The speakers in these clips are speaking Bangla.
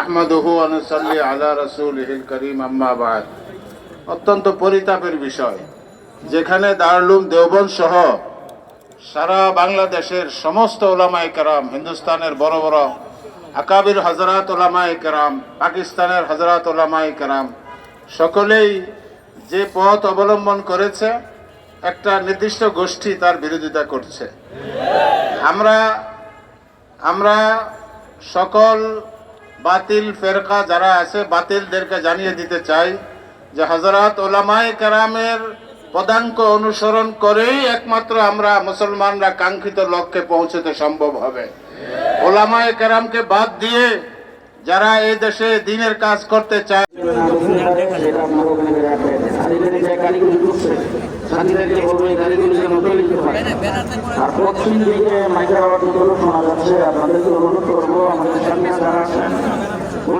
নাহমাদহ আনসাল্লি আল্লাহ রসুল হিল করিম আম্মাবাদ অত্যন্ত পরিতাপের বিষয়। যেখানে দারুলুম দেওবন সহ সারা বাংলাদেশের সমস্ত ওলামা একরাম হিন্দুস্তানের বড় বড় আকাবির হজরাত ওলামা একরাম পাকিস্তানের হজরাত ওলামা একরাম সকলেই যে পথ অবলম্বন করেছে, একটা নির্দিষ্ট গোষ্ঠী তার বিরোধিতা করছে। আমরা আমরা সকল বাতিল ফেরকা যারা আছে বাতিলদেরকে জানিয়ে দিতে চাই যে হজরত ওলামায় কেরামের পদাঙ্ক অনুসরণ করেই একমাত্র আমরা মুসলমানরা কাঙ্ক্ষিত লক্ষ্যে পৌঁছতে সম্ভব হবে। ওলামায় কেরামকে বাদ দিয়ে যারা এই দেশে দিনের কাজ করতে চায় আর পশ্চিম দিকে শোনা যাচ্ছে আপনাদেরকে অনুরোধ করব আমাদের সামনে যারা আছেন পশ্চিম দিক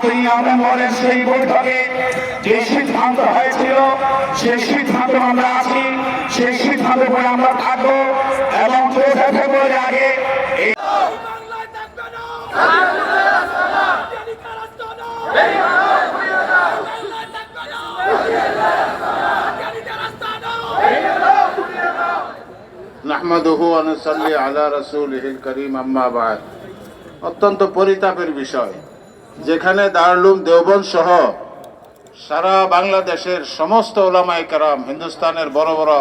সাতই নভেম্বরের সেই বৈঠকে যে সিদ্ধান্ত হয়েছিল সিদ্ধান্ত আমরা আছি সিদ্ধান্ত পরে আমরা থাকব এবং ফেব্রুয়ারি আগে অত্যন্ত পরিতাপের বিষয়। যেখানে দারুলুম দেওবন্দ সহ সারা বাংলাদেশের সমস্ত ওলামাই কেরাম, হিন্দুস্তানের বড় বড়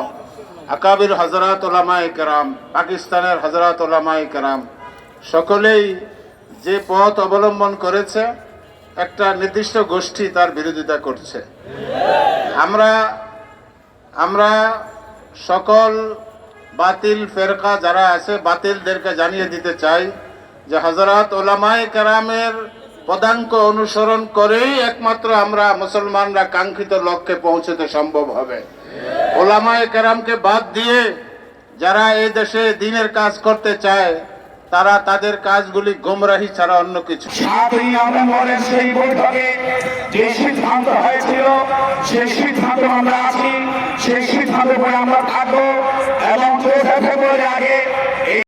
আকাবির হজরত ওলামাই কেরাম, পাকিস্তানের হজরত ওলামাই কেরাম, সকলেই যে পথ অবলম্বন করেছে, একটা নির্দিষ্ট গোষ্ঠী তার বিরোধিতা করছে। আমরা আমরা সকল বাতিল ফেরকা যারা আছে, বাতিলদেরকে জানিয়ে দিতে চাই যে হজরত ওলামায় কেরামের পদাঙ্ক অনুসরণ করেই একমাত্র আমরা মুসলমানরা কাঙ্ক্ষিত লক্ষ্যে পৌঁছতে সম্ভব হবে। ওলামায় কেরামকে বাদ দিয়ে যারা এই দেশে দিনের কাজ করতে চায়, তারা তাদের কাজগুলি গোমরাহি ছাড়া অন্য কিছু। হয়েছিল আমরা আছি সেই সিদ্ধান্ত আমরা থাকব এবং